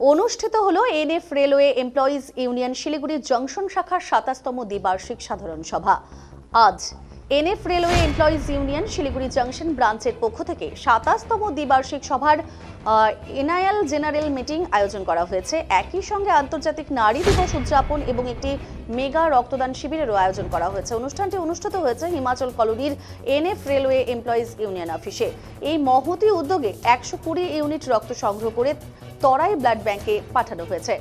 অনুষ্ঠিত হলো NF railway employees union Siliguri junction শাখার সাতাশতম দ্বিবার্ষিক সাধারণ সভা। আজ NF railway employees union Siliguri junction ব্রাঞ্চের পক্ষ থেকে সাতাশতম দ্বিবার্ষিক সভার এনআইএল জেনারেল মিটিং আয়োজন করা হয়েছে। একই সঙ্গে আন্তর্জাতিক নারী দিবস উদযাপন এবং একটি মেগা রক্তদান শিবিরেরও আয়োজন করা হয়েছে। অনুষ্ঠানটি অনুষ্ঠিত হয়েছে হিমাচল কলোনির এনএফ রেলওয়ে এমপ্লয়িজ ইউনিয়ন অফিসে। এই মহতি উদ্যোগে একশো কুড়ি ইউনিট রক্ত সংগ্রহ করে তরাই ব্লাড ব্যাংকে পাঠানো হয়েছে।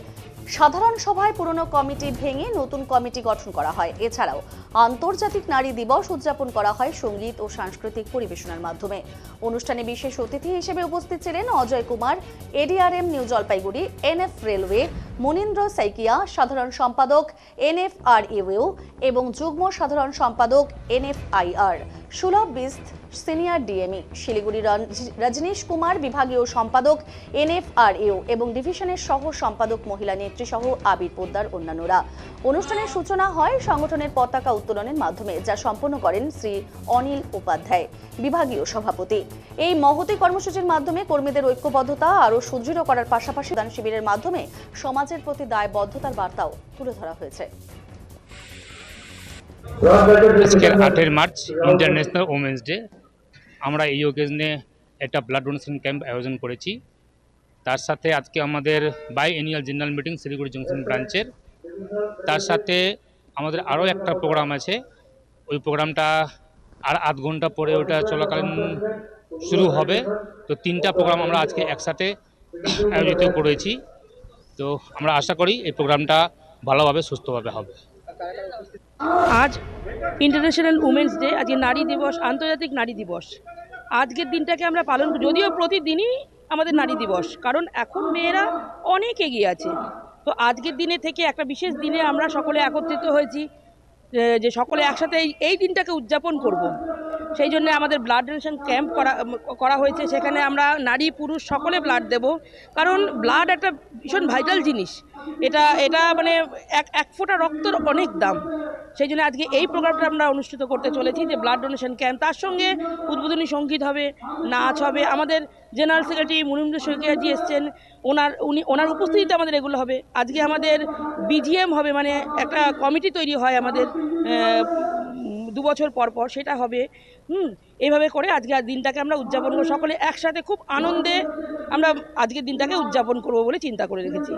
সাধারণ সভায় পুরনো কমিটি ভেঙে নতুন কমিটি গঠন করা হয়। এছাড়াও আন্তর্জাতিক নারী দিবস উদযাপন করা হয় সংগীত ও সাংস্কৃতিক পরিবেশনার মাধ্যমে। অনুষ্ঠানে বিশেষ অতিথি হিসেবে উপস্থিত ছিলেন Ajay Kumar, ADRM new Jalpaiguri, NF railway, Manindra Saikia সাধারণ সম্পাদক, এনএফআরইউ এবং যুগ্ম সাধারণ সম্পাদক, NFIR. Sulabh Bisht, senior DME Siliguri রঞ্জ- Rajnish Kumar, বিভাগীয় সম্পাদক এনএফআরএও এবং ডিভিশনের সহ সম্পাদক মহিলা নেত্রী সহ আবির পোদ্দার অন্যান্যরা। অনুষ্ঠানের সূচনা হয় সংগঠনের পতাকা উত্তোলনের মাধ্যমে, যা সম্পন্ন করেন শ্রী অনিল উপাধ্যায়, বিভাগীয় সভাপতি। এই মহতি কর্মসূচির মাধ্যমে কর্মীদের ঐক্যবদ্ধতা আরও সুদৃঢ় করার পাশাপাশি দান শিবিরের মাধ্যমে সমাজের প্রতি দায়বদ্ধতার বার্তাও তুলে ধরা হয়েছে। আজকের আটের মার্চ ইন্টারন্যাশনাল ওমেন্স ডে আমরা এই ওকেজনে একটা ব্লাড ডোনেশন ক্যাম্প আয়োজন করেছি। তার সাথে আজকে আমাদের biannual general meeting Siliguri junction ব্রাঞ্চের তার সাথে আমাদের আরও একটা প্রোগ্রাম আছে। ওই প্রোগ্রামটা আর আধ ঘণ্টা পরে ওটা চলাকালীন শুরু হবে। তো তিনটা প্রোগ্রাম আমরা আজকে একসাথে আয়োজিত করেছি। তো আমরা আশা করি এই প্রোগ্রামটা ভালোভাবে সুস্থভাবে হবে। আজ ইন্টারন্যাশনাল উমেন্স ডে আজকে নারী দিবস, আন্তর্জাতিক নারী দিবস। আজকের দিনটাকে আমরা পালন করি, যদিও প্রতিদিনই আমাদের নারী দিবস, কারণ এখন মেয়েরা অনেক এগিয়ে আছে। তো আজকের দিনে থেকে একটা বিশেষ দিনে আমরা সকলে একত্রিত হয়েছি যে সকলে একসাথে এই এই দিনটাকে উদযাপন করব। সেই জন্য আমাদের ব্লাড ডোনেশন ক্যাম্প করা করা হয়েছে, সেখানে আমরা নারী, পুরুষ সকলে ব্লাড দেব, কারণ ব্লাড একটা ভীষণ ভাইটাল জিনিস। এটা এটা মানে এক এক ফোঁটা রক্তর অনেক দাম। সেই জন্য আজকে এই প্রোগ্রামটা আমরা অনুষ্ঠিত করতে চলেছি যে ব্লাড ডোনেশন ক্যাম্প তার সঙ্গে উদ্বোধনী সংগীত হবে, নাচ হবে। আমাদের জেনারেল সেক্রেটারি মুনিন্দ্র শইকিয়াজি এসছেন। ওনার, উনি, ওনার উপস্থিতিতে আমাদের এগুলো হবে। আজকে আমাদের বিজিএম হবে মানে একটা কমিটি তৈরি হয় আমাদের দু বছর পর পর, সেটা হবে। হুম এইভাবে করে আজকে দিনটাকে আমরা উদযাপন করব। সকলে একসাথে খুব আনন্দে আমরা আজকের দিনটাকে উদযাপন করব বলে চিন্তা করে রেখেছি।